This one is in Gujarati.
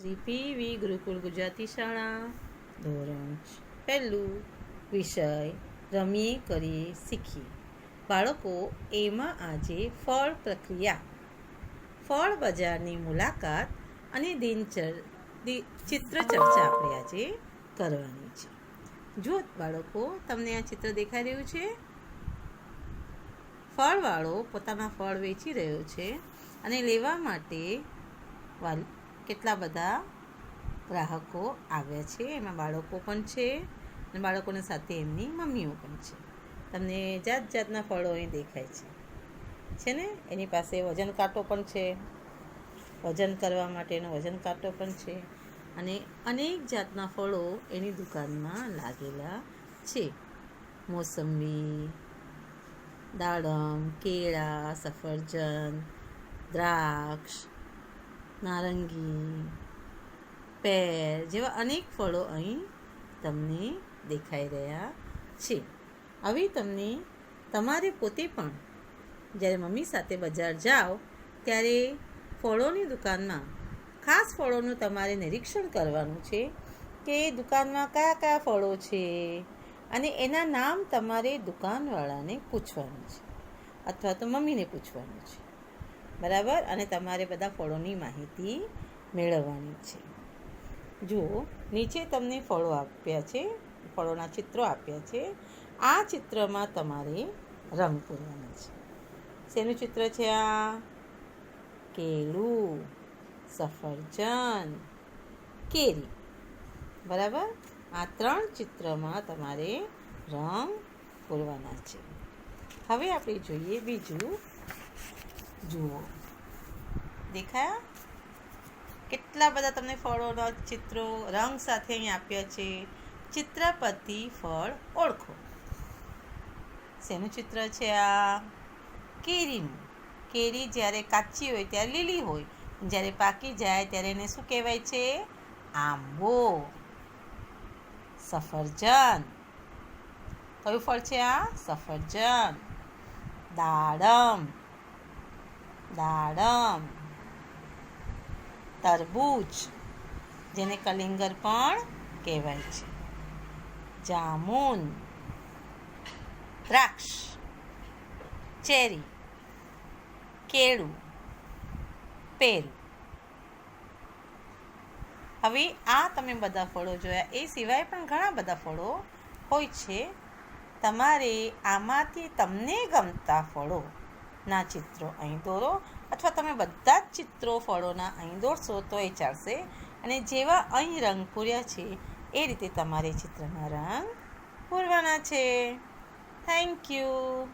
શ્રી પીવી ગુરુકુળ ગુજરાતી શાળા. ધોરણ પહેલું વિષય રમીએ કરીએ શીખીએ. બાળકો એમાં આજે ફળ પ્રક્રિયા. ફળ બજારની મુલાકાત અને દિનચર ચિત્ર ચર્ચા આપણે આજે કરવાની છે. જો બાળકો તમને આ ચિત્ર દેખાઈ રહ્યું છે? ફળવાળો પોતાના ફળ વેચી રહ્યો છે અને લેવા માટે વાલ કેટલા બધા ગ્રાહકો આવ્યા છે, એમાં બાળકો પણ છે અને બાળકોની સાથે એમની મમ્મીઓ પણ છે. તમને જાત જાતના ફળો અહીં દેખાય છે. છે ને? એની પાસે વજન કાંટો પણ છે. વજન કરવા માટેનો વજન કાંટો પણ છે અને અનેક જાતના ફળો એની દુકાનમાં લાગેલા છે. મોસંબી, દાડમ, કેળા, સફરજન, દ્રાક્ષ નારંગી પેર જેવા અનેક ફળો અહીં તમને દેખાઈ રહ્યા છે. હવે તમને તમારે પોતે પણ જ્યારે મમ્મી સાથે બજાર જાઓ, ત્યારે ફળોની દુકાનમાં ખાસ ફળોનું તમારે નિરીક્ષણ કરવાનું છે કે દુકાનમાં કયા કયા ફળો છે અને એના નામ તમારે દુકાનવાળાને પૂછવાનું છે અથવા તો મમ્મીને પૂછવાનું છે. બરાબર? અને તમારે બધા ફળોની માહિતી મેળવવાની છે. જુઓ, નીચે તમને ફળો આપ્યા છે, ફળોના ચિત્રો આપ્યા છે. આ ચિત્રમાં તમારે રંગ પૂરવાનો છે. શેનું ચિત્ર છે આ? કેળું, સફરજન, કેરી. બરાબર? આ ત્રણ ચિત્રમાં તમારે રંગ પૂરવાના છે. હવે આપણે જોઈએ બીજું જુઓ. દેખાયા? કેટલા બધા તમને ફળોના ચિત્રો, રંગ સાથે અહીં આપ્યા છે. ચિત્ર પરથી ફળ ઓળખો. શેનું ચિત્ર છે આ? કેરીનું. કેરી જ્યારે કાચી હોય ત્યારે લીલી હોય. જ્યારે પાકી જાય ત્યારે એને શું કહેવાય છે? આંબો. સફરજન. કયું ફળ છે આ? સફરજન. દાડમ. દાડમ. તરબૂચ, જેને કલિંગર પણ કહેવાય છે. જામુન, દ્રાક્ષ, ચેરી, કેળું, પેરું. હવે આ તમે બધા ફળો જોયા, એ સિવાય પણ ઘણા બધા ફળો હોય છે. તમારે આમાંથી તમને ગમતા ફળો ના ચિત્રો અહીં દોરો અથવા તમે બધા જ ચિત્રો ફળોના અહીં દોરશો તો એ ચાલશે. અને જેવા અહીં રંગ પૂર્યા છે, એ રીતે તમારે ચિત્રના રંગ પૂરવાના છે. Thank you